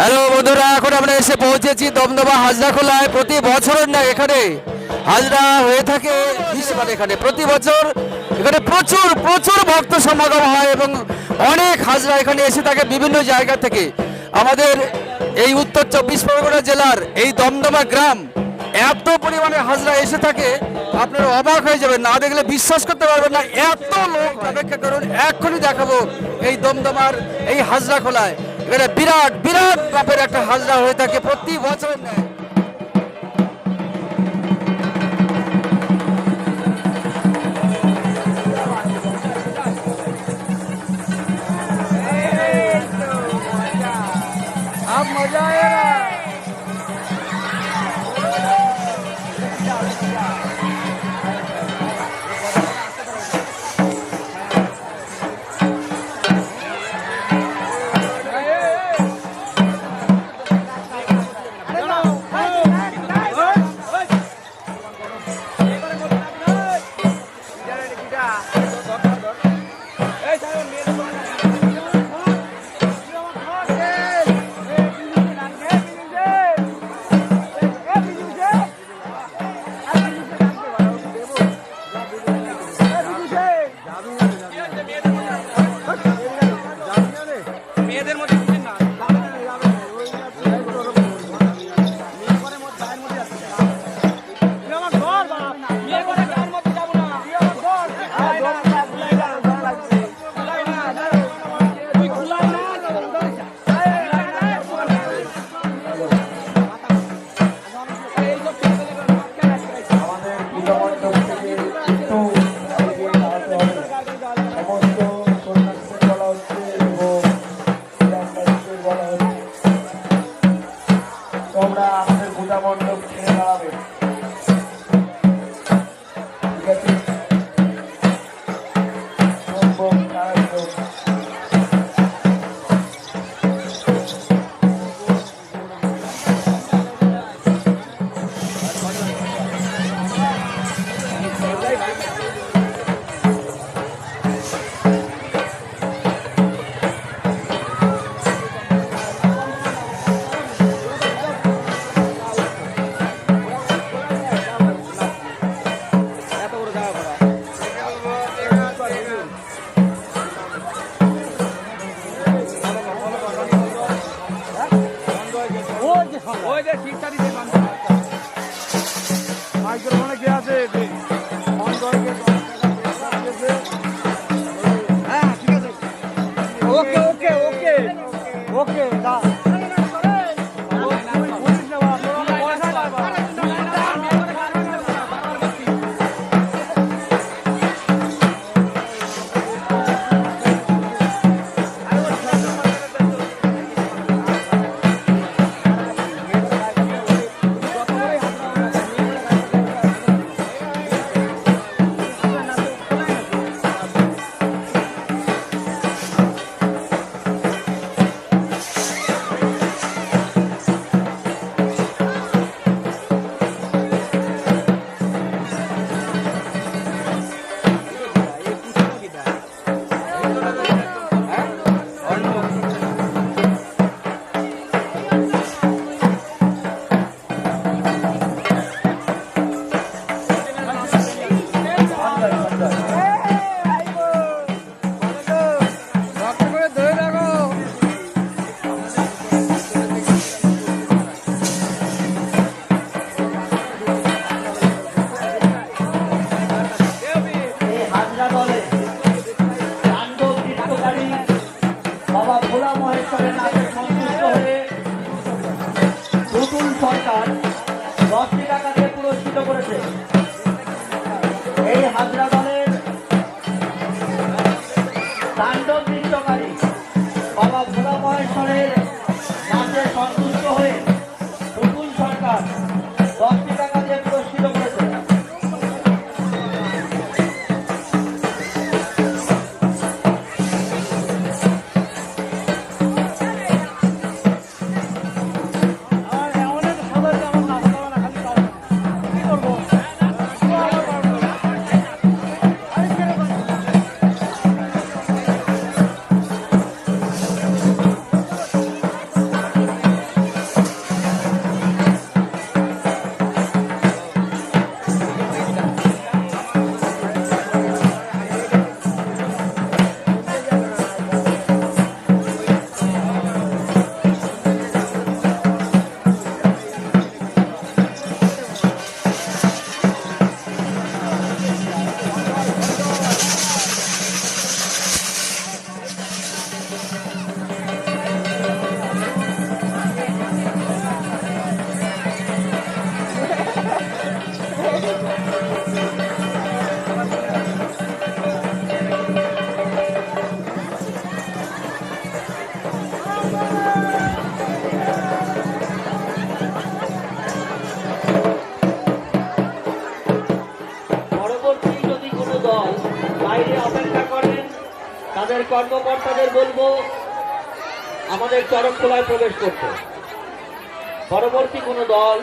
Hello বন্ধুরা, এখন আমরা এসে পৌঁছেছি দমদমা হাজরা খোলায়। প্রতি বছরের না, এখানে হাজরা হয়ে থাকে এখানে। প্রতি বছর এখানে প্রচুর প্রচুর ভক্ত সমাগম হয় এবং অনেক হাজরা এখানে এসে থাকে বিভিন্ন জায়গা থেকে। আমাদের এই উত্তর চব্বিশ পরগনা জেলার এই দমদমা গ্রাম এত পরিমাণে হাজরা এসে থাকে, আপনারা অবাক হয়ে যাবেন। না দেখলে বিশ্বাস করতে পারবেন না, এত লোক অপেক্ষা করুন। এক্ষুনি দেখাবো এই দমদমার এই হাজরা খোলায়। এখানে বিরাট বিরাট বাপের একটা হাজরা হয়ে থাকে প্রতি বছর। নেয় মেয়েদের সমস্ত de Thank you. কর্মকর্তাদের বলব আমাদের চরকখোলায় প্রবেশ করতে। পরবর্তী কোনো দল